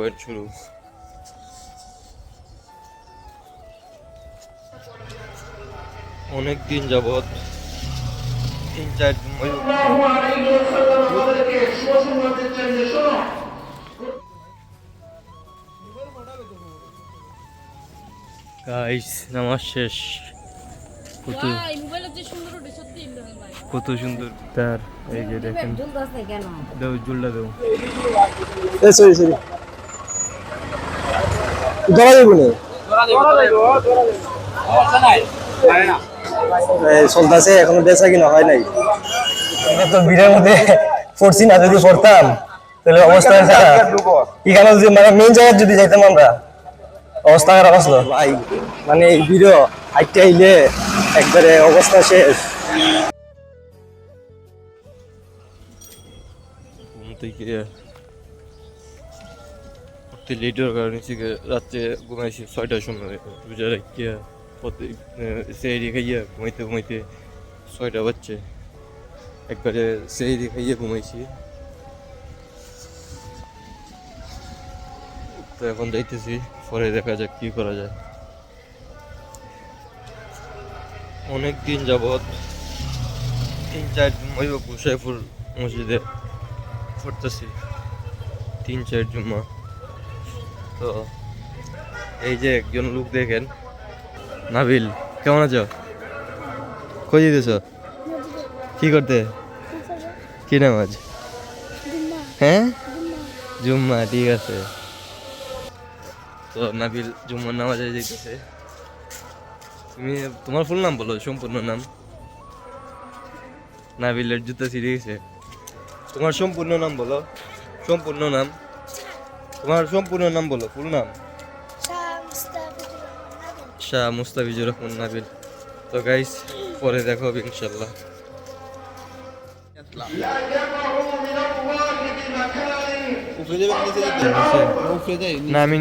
বয়ান শুরু। অনেক দিন যাবৎ তিন চার দিন গাইস নামাজ শেষ। কত কত সুন্দর। তার এই যে দেখেন। দাও জুলটা দাও। এ সরি সরি। ধরা যাবে না চলতেছে এখনও বেচা কিনা হয় নাই। তো ভিড়ের মধ্যে পড়ছি না যদি পড়তাম তাহলে অবস্থা এখানে যদি মানে মেন জায়গায় যদি যাইতাম আমরা অবস্থা খারাপ আসলো। ভাই মানে এই ভিডিও হাইটে আইলে একবারে অবস্থা শেষ। থেকে উঠতে লেট হওয়ার কারণে থেকে রাত্রে ঘুমাইছি, ছয়টার সময়। রোজা রাখিয়া পথে সেই খাইয়া ঘুমাইতে ঘুমাইতে ছয়টা বাজছে। একবারে সেই খাইয়া ঘুমাইছি। তো এখন যাইতেছি, পরে দেখা যাক কি করা যায়। অনেক দিন যাবৎ তিন চার ওই গোসাইপুর মসজিদে পড়তেছি তিন চার জুম্মা। তো এই যে একজন লোক দেখেন। নাবিল, কেমন আছো? কই দিতেছ কি করতে? কি নামাজ? হ্যাঁ? জুম্মা, ঠিক আছে। তো নাবিল, জুম্মার নামাজে যেতেছে তুমি তোমার ফুল নাম বলো, সম্পূর্ণ নাম। নাবিলের জুতো ছিঁড়ে গেছে। তোমার সম্পূর্ণ নাম বলো। সম্পূর্ণ নাম। তোমার সম্পূর্ণ নাম বলো ফুল নাম? শাহ মুস্তাফিজুর রহমান নাবিল। তো গাইস পরে দেখো হবে ইনশাল্লাহ না আমি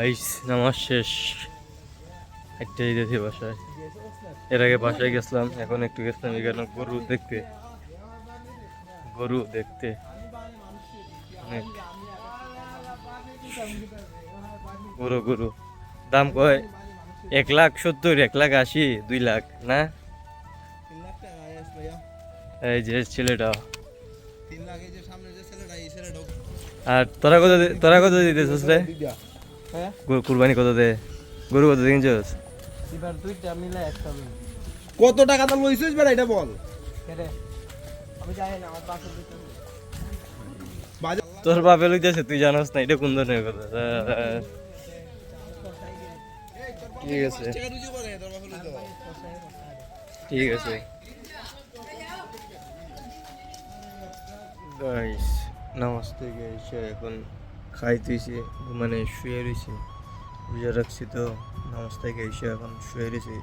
গাইস নামাজ শেষ। একটা যেতেছি বাসায়। এর আগে বাসায় গেছিলাম এখন একটু গেছিলাম এখানে গরু দেখতে। গরু দেখতে। অনেক। গরু গরু। দাম কয়? এক লাখ সত্তর এক লাখ আশি দুই লাখ না? এই যে ছেলেটা। আর তোরা কত দে- তোরা কত দিতেছিস রে? কুরবানি কত দে? গরু কত দিন জোস এবার দুইটা মিলে দিনছস কত টাকা তো লইছিস বেড়া এটা বল। আমি জানি না আমার পাশে তোর বাপে লইতেছে তুই জানোস না এটা কোন ধরনের কথা? ঠিক আছে। ঠিক আছে। থেকে এখন খাইতেছি মানে শুয়ে রয়েছি বুঝে রাখছি তো, নামাজ থেকে এসে এখন শুয়ে রয়েছি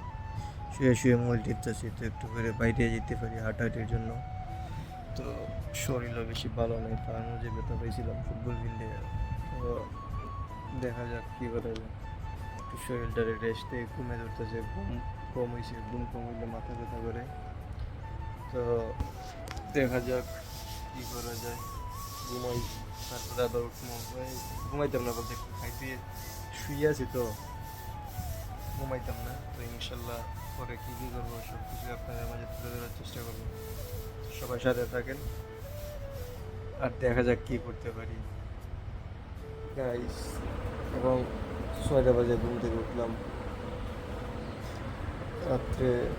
শুয়ে শুয়ে মোবাইল টিপতেছি তো একটু করে বাইরে যেতে পারি হাঁটাহাঁটির জন্য। তো শরীরও বেশি ভালো নেই তার যে ব্যথা পেয়েছিলাম ফুটবল ফিল্ডে তো দেখা যাক কী করা যায়। একটু শরীরটারে রেস্টে কমে ধরতেছে, ঘুম কম হয়েছে ঘুম কম হইলে মাথা ব্যথা করে। তো দেখা যাক কী করা যায়। ঘুমাই। তারপরে আবার উঠবো ঘুমাইতাম না বলতে একটু খাইতে শুয়ে আছি তো। ঘুমাইতাম না। তো ইনশাল্লাহ পরে কী কী করব সব কিছু আপনাদের মাঝে তুলে ধরার চেষ্টা করব। সবাই সাথে থাকেন। আর দেখা যাক কী করতে পারি। গাইস এবং ছয়টা বাজে ঘুম থেকে উঠলাম। রাত্রে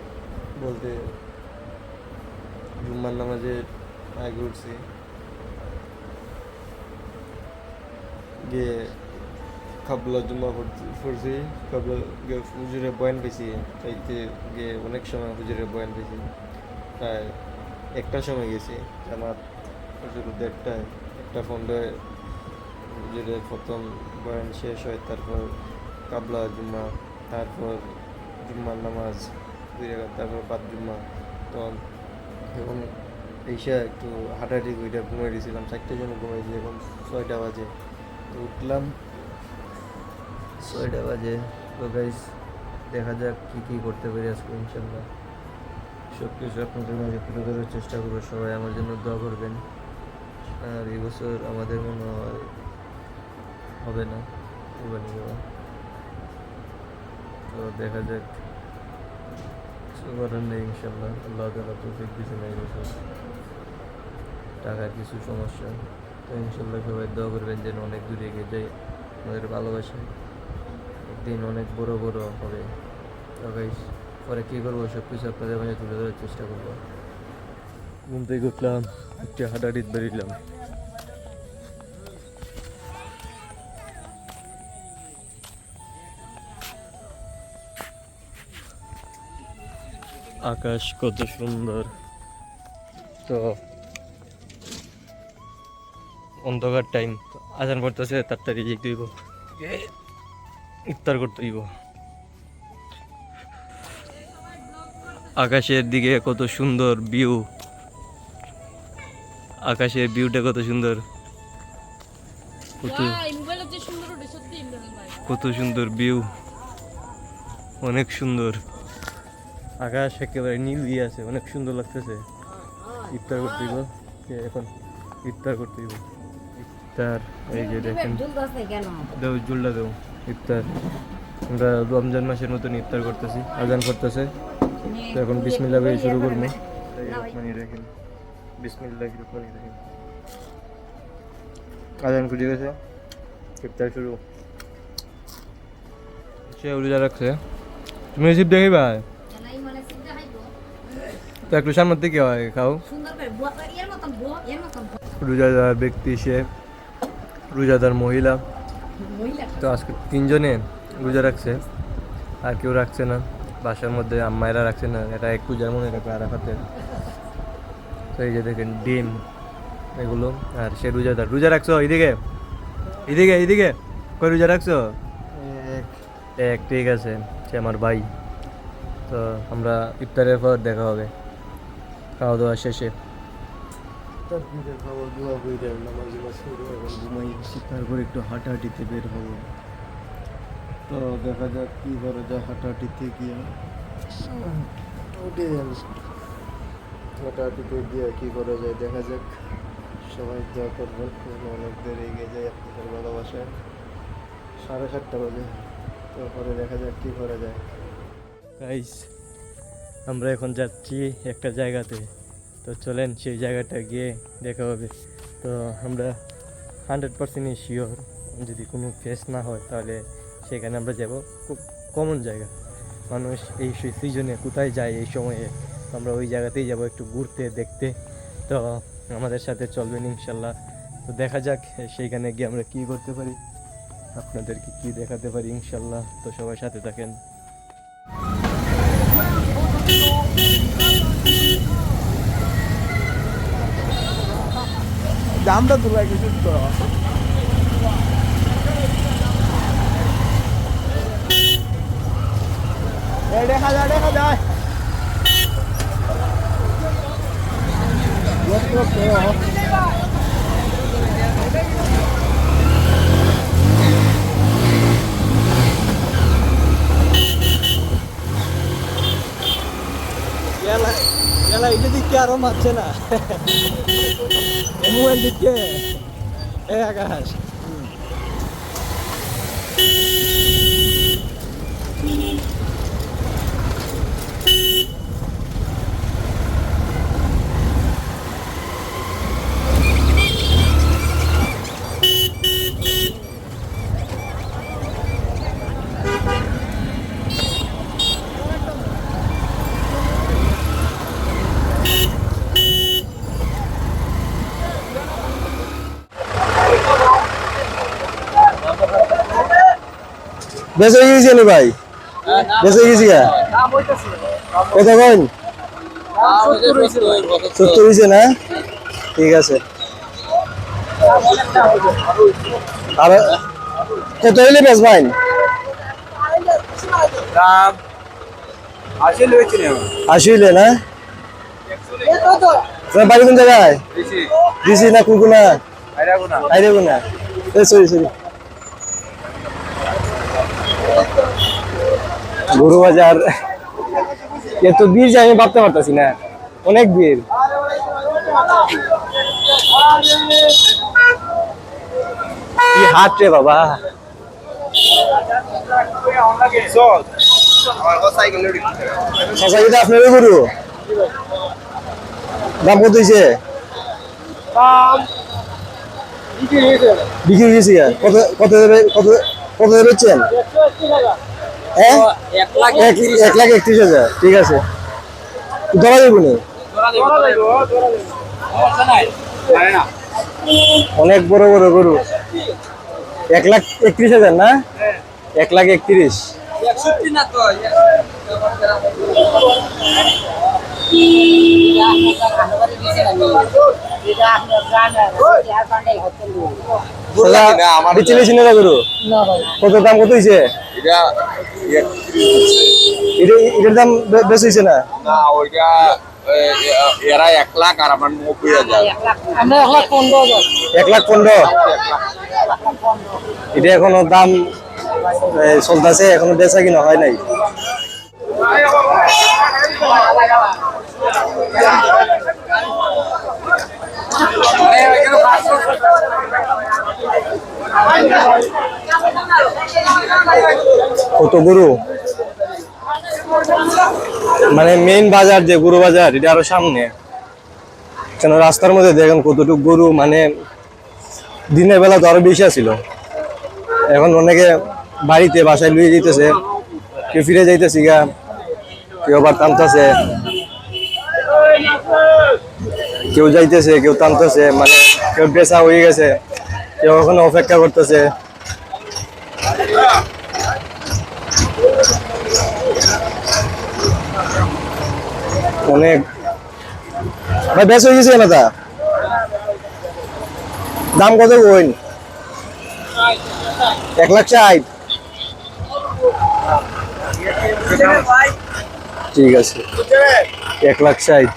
বলতে জুম্মার নামাজে আগে উঠছি। গিয়ে কাবলা জুম্মা পড়ছি- কাবলা গিয়ে হুজুরে বয়ান পেয়েছি তাইতে গিয়ে অনেক সময় হুজুরে বয়ান পেয়েছি প্রায় একটা সময় গেছি আমার হুজুর দেড়টায়, একটা ফন্ডে হুজুরের প্রথম বয়ান শেষ হয়, তারপর কাবলা জুম্মা তারপর জুম্মার নামাজ তারপর বাদ জুম্মা তো এবং এইসা একটু হাঁটাহাঁটি ওইটা ঘুমিয়ে দিয়েছিলাম চারটের জন্য ঘুমিয়েছি এখন ছয়টা বাজে। তো উঠলাম। ছয়টা বাজে। তো গাইস দেখা যাক কী কী করতে পারি আজকে, ইনশাল্লাহ। সব কিছু আপনাদের মাঝে তুলে ধরার চেষ্টা করব। সবাই আমার জন্য দোয়া করবেন। আর এই বছর আমাদের মনে হয় হবে না, কুরবানি দেওয়া। তো দেখা যাক। কিছু করার নেই, ইনশাল্লাহ। আল্লাহ তালা তো দিচ্ছে না এই টাকার কিছু সমস্যা। তো ইনশাল্লাহ সবাই দোয়া করবেন যেন অনেক দূরে এগিয়ে যাই আমাদের ভালোবাসা একদিন অনেক বড় বড় হবে। পরে কী করব? সব কিছু আপনাদের মাঝে তুলে ধরার চেষ্টা করব। ঘুম থেকে উঠলাম, একটু হাঁটাহাঁটি বেরিলাম আকাশ কত সুন্দর। তো অন্ধকার টাইম আজান পড়তেছে তাড়াতাড়ি যেতে হইব ইফতার করতে হইব। আকাশের দিকে কত সুন্দর ভিউ আকাশের ভিউটা কত সুন্দর। কত কত সুন্দর ভিউ অনেক সুন্দর। আকাশ একেবারে নীল দিয়ে আছে অনেক সুন্দর লাগতেছে। ইফতার করতে এখন? ইফতার করতে হইব। ইফতার এই যে দেখেন। দেও জুলটা দেও ইফতার। আমরা রমজান মাসের মতন ইফতার করতেছি আজান করতেছে। তো এখন বিসমিল্লাহ দিয়ে শুরু করব। মানে দেখেন। বিসমিল্লাহ রহমানির রহিম আজান খুঁজে গেছে। ইফতার শুরু। সে উড়ে রাখছে। তুমি রিসিভ দেখি ভাই তো একটু সামনের দিকে হয় খাও। রোজাদার ব্যক্তি সে রোজাদার মহিলা। তো আজকে তিনজনে রোজা রাখছে আর কেউ রাখছে না। বাসার মধ্যে আম্মায়েরা রাখছে না এটা এক পূজার মনে রাখবে আরাফাতের। তো এই যে দেখেন ডিম এগুলো আর সে রোজাদার। রোজা রাখছো? এইদিকে? এদিকে এদিকে কই রোজা রাখছো? এক ঠিক আছে সে আমার ভাই। তো আমরা ইফতারের পর দেখা হবে। খাওয়া দাওয়া শেষে। তারপর একটু হাঁটাহাঁটিতে বের হব। তো দেখা যাক কি করা যায় হাঁটাহাঁটিতে গিয়ে। ওটাই আমি হাঁটাহাঁটিতে গিয়ে কি করা যায় দেখা যাক। সবাই দোয়া করবেন অনেক দূর এগিয়ে যায় আপনাদের ভালোবাসায়। সাড়ে সাতটা বাজে তারপরে দেখা যাক কি করা যায়। গাইস আমরা এখন যাচ্ছি একটা জায়গাতে। তো চলেন সেই জায়গাটা গিয়ে দেখা হবে। তো আমরা হান্ড্রেড পার্সেন্টই শিওর যদি কোনো কেস না হয়, তাহলে সেখানে আমরা যাব। খুব কমন জায়গা। মানুষ এই সিজনে কোথায় যায় এই সময়ে আমরা ওই জায়গাতেই যাব একটু ঘুরতে, দেখতে। তো আমাদের সাথে চলবেন ইনশাল্লাহ তো দেখা যাক সেইখানে গিয়ে আমরা কী করতে পারি। আপনাদেরকে কি দেখাতে পারি ইনশাল্লাহ তো সবাই সাথে থাকেন। দামটা তোলা কিছু তো দেখা যায় দেখা যায় এলা এটা দিকে আরও মারছে না। দিকে। এ আকাশ। হয়ে গেছে নি ভাই? হয়ে গেছি সত্তর হয়েছে না? ঠিক আছে। আর কত হইলে বেশ ভাই দাম আসে লইছি না আশি হইলে না? তোমার বাড়ি কোন জায়গায়? দিছি। না কুকুনা আইরা গুনা সরি সরি গরু বাজার এত যে আমি ভাবতে পারতাছি না। অনেক বীর। কি বাবা। দাম কত হয়েছে বিক্রি হয়ে গেছে কত কত কত এক এক লাখ একত্রিশ হাজার ঠিক আছে। ধরা যাবে না? অনেক বড় বড় গরু। এক লাখ একত্রিশ হাজার না? এক লাখ একত্রিশ। চিনে গরু। কত দাম কত হয়েছে এটা এটা এটার দাম বে- বেশি হয়েছে না? না ওইটা এরা এক লাখ আর আমার নব্বই হাজার। আমরা এক লাখ পনেরো এক লাখ পনেরো? এটা এখনও দাম চলতেছে এখনও বেচা কিনা হয় নাই। কত গরু? মানে মেইন বাজার যে গরু বাজার, এটা আরও সামনে। কেন রাস্তার মধ্যে দেখেন কতটুকু গরু মানে দিনের বেলা তো আরও বেশি আছিল। এখন অনেকে বাড়িতে বাসায় লুয়ে যেতেছে, কেউ ফিরে যাইতেছি গা, কেউ আবার টানতেছে। কেউ যাইতেছে, কেউ টানতেছে মানে কেউ বেচা হয়ে গেছে। কেউ এখনও অপেক্ষা করতেছে। অনেক। ভাই, বেশ হয়ে গেছে না তা দাম কত কইন? এক লাখ ষাট। ঠিক আছে। এক লাখ ষাট।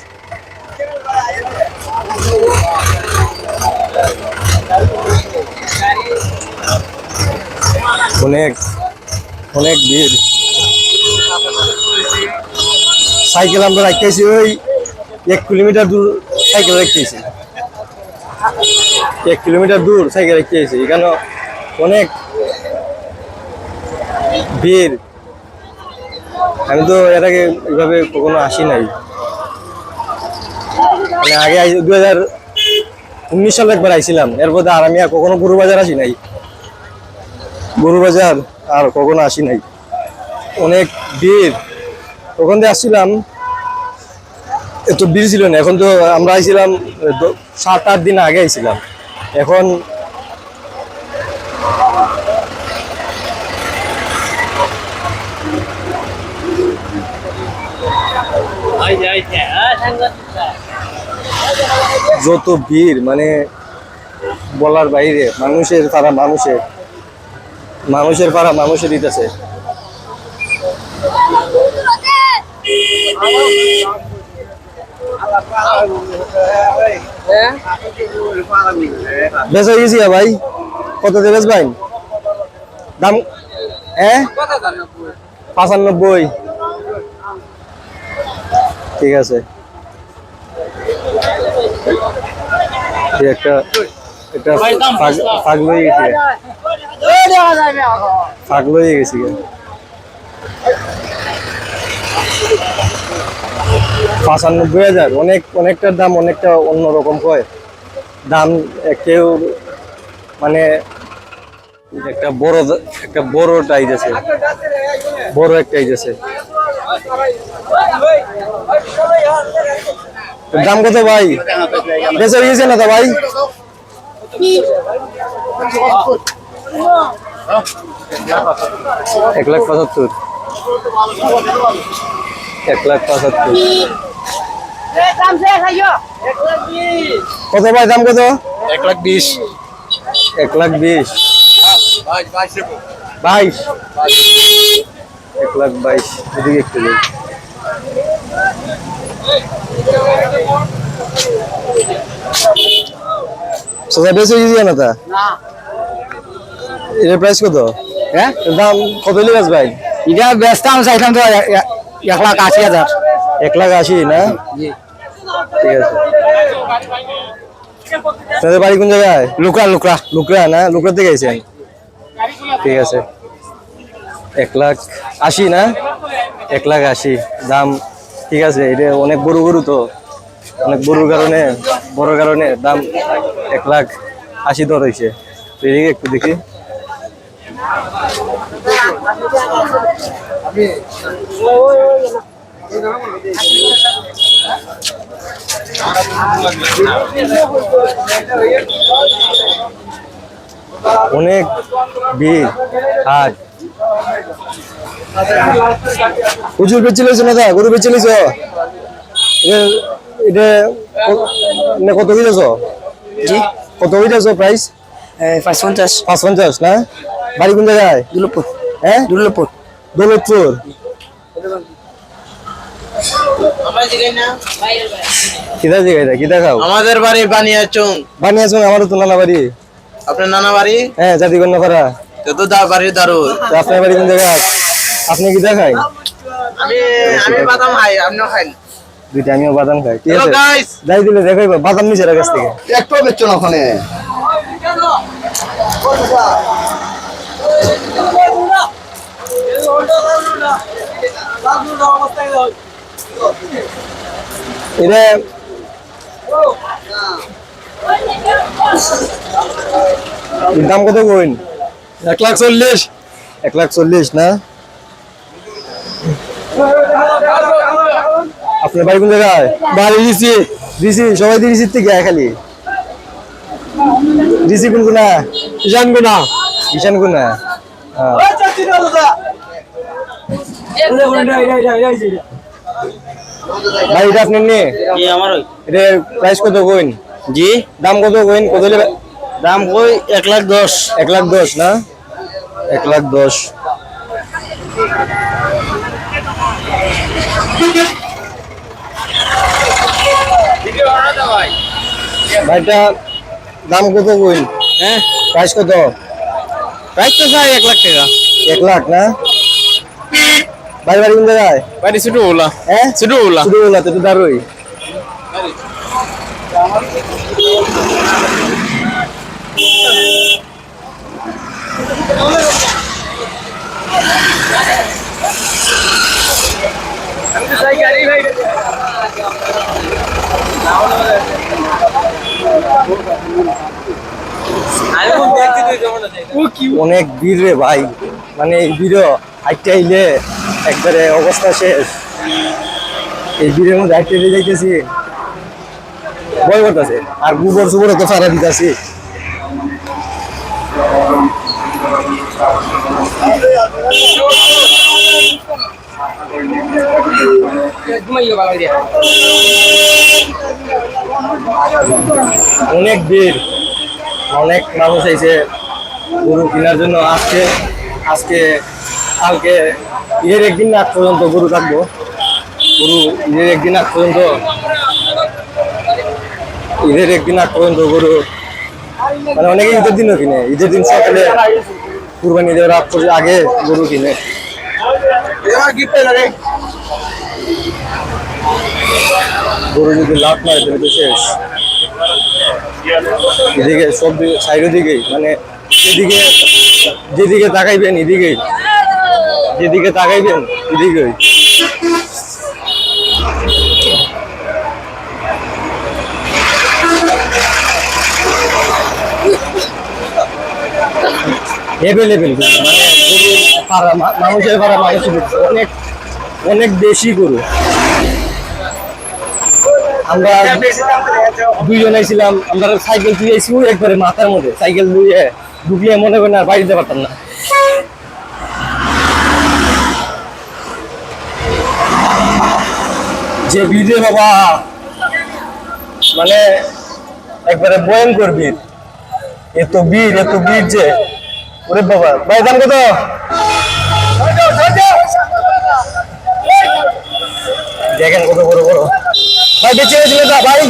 অনেক অনেক ভিড়। সাইকেল আমরা রাখতেছি ওই এক কিলোমিটার দূর সাইকেল রাখতেছি। এক কিলোমিটার দূর সাইকেল রাখতেছি, এখানে অনেক ভিড়। আমি তো এর আগে এইভাবে কখনো আসি নাই। মানে আগে দু হাজার উনিশ সালে একবার আইছিলাম এরপর আর আমি আর কখনো গরু বাজার আসি নাই। গরু বাজার আর কখনো আসি নাই। অনেক ভিড়। ওখান দিয়ে আসছিলাম। এত ভিড় ছিল না। এখন তো আমরা আইছিলাম সাত, আট দিন আগে আইছিলাম। এখন যত ভিড় মানে বলার বাইরে, মানুষের, তারা মানুষের। মানুষের পাড়া মানুষের দিতেছে। হয়ে গেছি ভাই। কত দেবেস ভাই দাম হ্যাঁ? পাঁচানব্বই। ঠিক আছে। একটা একটা ফাগ- ফাগ লয়ে গেছি। পাঁচানব্বই হাজার, অনেক অনেকটার দাম অনেকটা অন্যরকম হয়। দাম কেউ মানে একটা বড় একটা বড় টাইজ আছে। বড় একটা টাইজ আছে। দাম কত ভাই? বেচা হয়ে গেছে না তো ভাই? এক লাখ পঁচাত্তর। এক লাখ পঁচাত্তর। কত ভাই দাম কত? এক লাখ বিশ। এক লাখ বিশ। বাইশ এক লাখ বাইশ। এদিকে একটু সোজা বেশি না। তা এর প্রাইস কত? হ্যাঁ? দাম কত লিবাস ভাই? এটা ব্যস্ত আমি চাইতাম তো এক লাখ আশি হাজার। এক লাখ আশি না? ঠিক আছে। তাদের বাড়ি কোন জায়গায়? লুকরা লুকরা। লুকরা না? লুকরা থেকে গেছেন ঠিক আছে। এক লাখ আশি না? এক লাখ আশি দাম ঠিক আছে। এটা অনেক বড় গরু তো। অনেক বড়র কারণে বড় কারণে দাম এক লাখ আশি দর হয়েছে এদিকে একটু দেখি। অনেক ভিড় হাট। প্রচুর বেচে লইছো না গরু বেচে লইছো এটা কত যাচ্ছ কত কি যাচ্ছ প্রাইস পাঁচ পঞ্চাশ পাঁচ পঞ্চাশ না? বাড়ি কোন জায়গায়? দুলপুর। হ্যাঁ? দুলপুর। দৌলতপুর। কিদা জায়গায় কিদা খাও? আমাদের বাড়ি বানিয়াচং। বানিয়েছো আমারও তো নানা বাড়ি। আপনার নানা বাড়ি? হ্যাঁ জাতিগণ্য পাড়া তো তো দা বাড়ির দারু। আপনার বাড়ি কোন জায়গায়? আপনি কিদা খাই আমি আমি বাদাম খাই আপনিও খাইন দুইটা আমিও বাদাম খাই। ঠিক আছে। যাই দিলে দেখাই বাদাম নিচে কাছ থেকে। একটু বেচছো না ওখানে? এটা দাম কত কইন? এক লাখ চল্লিশ। এক লাখ চল্লিশ না? আপনার বাড়ি কোন জায়গায়? বাড়ি দিছি দিছি সবাই দিছি থেকে খালি। দিছি কোন কোনা ঈশান কোনা ঈশান কোনা হ্যাঁ। ভাই এটা আপনার নিয়ে? এটা প্রাইস কত কইন? জি। দাম কত কইন? কত দাম কই? এক লাখ দশ। এক লাখ দশ না? এক লাখ দশ। ভাইটা দাম কত কইন? হ্যাঁ? প্রাইস কত? প্রাইস তো চাই এক লাখ টাকা। এক লাখ না? বাড়ি বাড়ি কোন জায়গায়? বাড়ি ছোট ওলা হ্যাঁ শুরু হলো তো দারুই। অনেক ভিড় রে ভাই। মানে এই ভিড়। হাইটে আইলে একবারে অবস্থা শেষ। এই ভিড়ের মধ্যে হাইটে আইলে যাইতেছি। ভয় করতেছে। আর গোবর সুবর তো সারা দিতেছি। অনেক ভিড়। অনেক মানুষ এসে গরু কেনার জন্য আজকে আজকে কালকে ঈদের একদিন আগ পর্যন্ত গরু থাকব গরু ঈদের একদিন আগ পর্যন্ত ঈদের একদিন আগ পর্যন্ত গরু মানে অনেকে ঈদের দিনও কিনে। ঈদের দিন সকালে কুরবানি দেওয়ার আগ পর্যন্ত আগে গরু কিনে। গরু যদি লাভ মারে তাহলে তো শেষ। এদিকে সব দিকে সাইডের দিকেই মানে যেদিকে যেদিকে তাকাইবেন এদিকেই। যেদিকে তাকাইবেন এভেলেবেল মানে মানুষের পাড়া মানুষের অনেক অনেক বেশি গরু। আমরা আমরা সাইকেল একবারে মাথার মধ্যে। সাইকেল দুয়ে ঢুকলে মনে করেন আর বাড়িতে পারতাম না। যে ভিড়ে বাবা মানে একবারে ভয়ঙ্কর বীর। এত বীর এত বীর যে। ওরে বাবা, ভাই দাম কত? দেখেন কত বড় বড়। ভাই, বেঁচে গেছিল ভাই?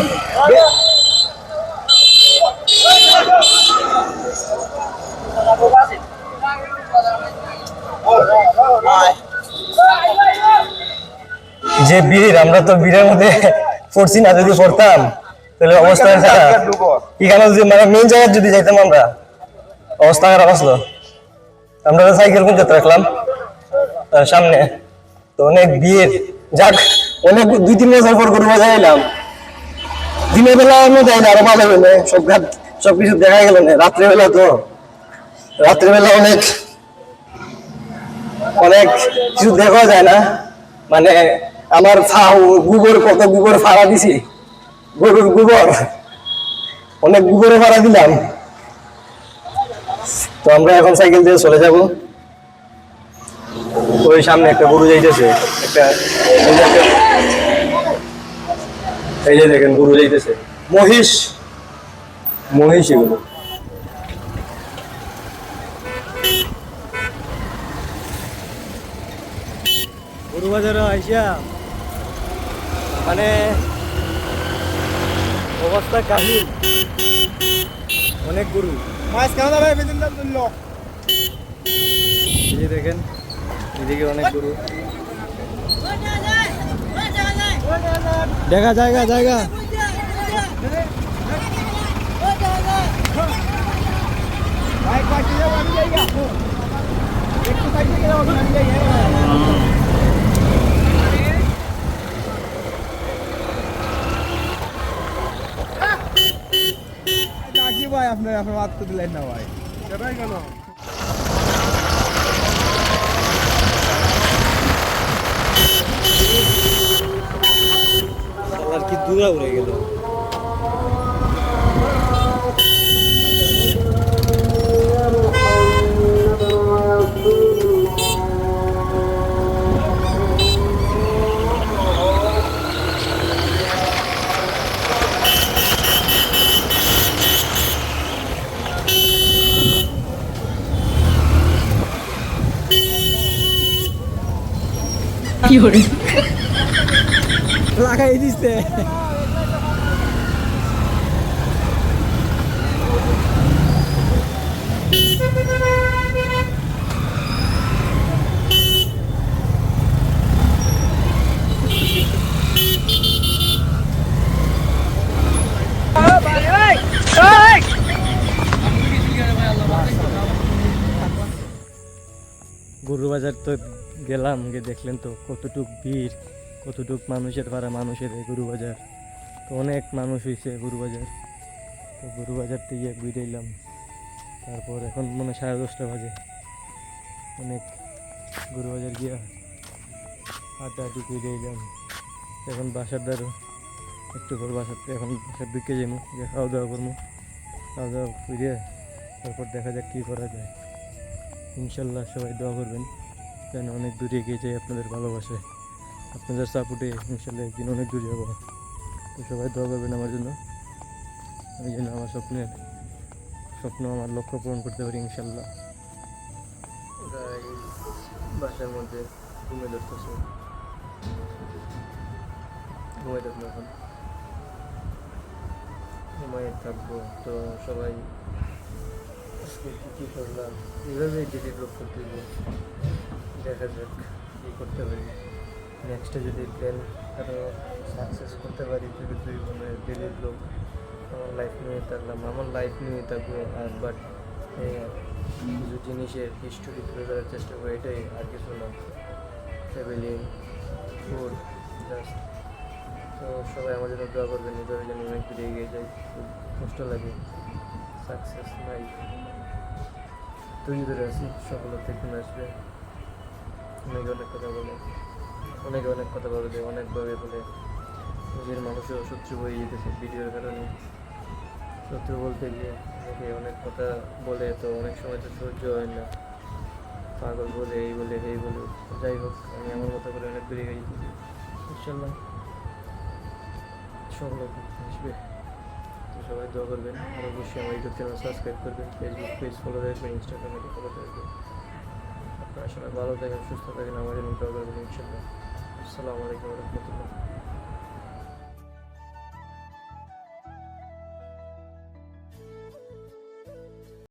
যে ভিড় আমরা তো ভিড়ের মধ্যে পড়ছি না যদি পড়তাম তাহলে অবস্থা এখানে যদি মানে মেন জায়গায় যদি যাইতাম আমরা? অবস্থা খারাপ আসলো। আমরা তো সাইকেল কিনতে রাখলাম সামনে। তো অনেক ভিড় যাক অনেক দুই তিন বছর পর গরু বাজার এলাম। দিনের বেলা আমি যাই না আরও ভালো হইলে সব ঘাট সবকিছু দেখা গেল না রাত্রেবেলা তো। রাত্রেবেলা অনেক অনেক কিছু দেখা যায় না। মানে আমার গোবর কত গোবর ফাড়া দিছি? গরুর গোবর। অনেক গোবরে ফাড়া দিলাম। তো আমরা এখন সাইকেল দিয়ে চলে যাব। ওই সামনে একটা গরু যাইতেছে। একটা- এই যে দেখেন গরু যাইতেছে। মহিষ। মহিষ এগুলো। গরু বাজারে আইসা। মানে অবস্থা কাহিল। অনেক গরু। মাছ কেমন হবে বেতন দাম তুললো এই দেখেন এদিকে অনেক গরু। দেখা জায়গা জায়গা। ভাই পাঁচটি যাব আমি যাই একটু সাইড থেকে যাব আমি যাই আপনার আপনার মাত্র দিলেন না ভাই। সেটাই কেন? আর কি দূরে উড়ে গেল? লাগাই দিচ্ছে গরু বাজার তো গেলাম, গিয়ে দেখলেন তো কতটুক ভিড়, কতটুক মানুষের পাড়া মানুষের এই গরু বাজার তো অনেক মানুষ হয়েছে গরু বাজার তো গরু বাজার থেকে ঘুরে এলাম তারপর এখন মনে সাড়ে দশটা বাজে। অনেক গরু বাজার গিয়া হাঁটাহাঁটি ঘুরে এলাম এখন বাসার দ্বারও একটু পর বাসার এখন বাসার ঢুকে যাব গিয়ে খাওয়া দাওয়া করব খাওয়া দাওয়া করে তারপর দেখা যাক কী করা যায়। ইনশাল্লাহ সবাই দোয়া করবেন। যেন অনেক দূরে এগিয়ে যাই আপনাদের ভালোবাসায়। আপনাদের সাপোর্টে ইনশাল্লাহ একদিন অনেক দূরে যাব। তো সবাই দোয়া করবেন আমার জন্য। আমি যেন আমার স্বপ্নের, স্বপ্ন আমার লক্ষ্য পূরণ করতে পারি ইনশাল্লাহ। বাসার মধ্যে ঘুমে ধরতেছে। ঘুমাই থাকব এখন। ঘুমাই থাকব। তো সবাই কী করলাম? এইভাবেই ডেলি ব্লগ করতে দেখা যাক কী করতে পারি। নেক্সটে যদি প্ল্যান আরও সাকসেস করতে পারি, যদি তুই মানে ডেলি ব্লগ আমার লাইফ নিয়ে থাকলাম আমার লাইফ নিয়ে থাকব আর বাট কিছু জিনিসের হিস্টোরি তুলে ধরার চেষ্টা করি, এটাই আর কিছু না। ট্রাভেলিং ফুড জাস্ট তো সবাই আমার জন্য দোয়া করবেন নিজের জন্য অনেক দূরে এগিয়ে যাই খুব কষ্ট লাগে। সাকসেস নাই। তৈরি ধরে আছি সফলতা একদিন আসবে। অনেকে অনেক কথা বলে। অনেকে অনেক কথা বলে অনেকভাবে বলে। নিজের মানুষের শত্রু হয়ে যেতেছে ভিডিওর কারণে। শত্রু বলতে গিয়ে অনেকে অনেক কথা বলে, তো অনেক সময় তো সহ্য হয় না। পাগল বলে, এই বলে এই বলে। যাই হোক, আমি আমার মতো করে অনেক দূরে গেছি। ইনশাল্লাহ। সফলতা আসবে। তো সবাই দোয়া করবেন। আর অবশ্যই আমার ইউটিউব চ্যানেল সাবস্ক্রাইব করবেন। ফেসবুক পেজ ফলো রাখবেন ইনস্টাগ্রামে ফলো রাখবেন সবাই ভালো থাকেন সুস্থ থাকেন আমাদের দোয়া ইনশাল্লাহ আসসালামু আলাইকুম রহমতুল্লাহ।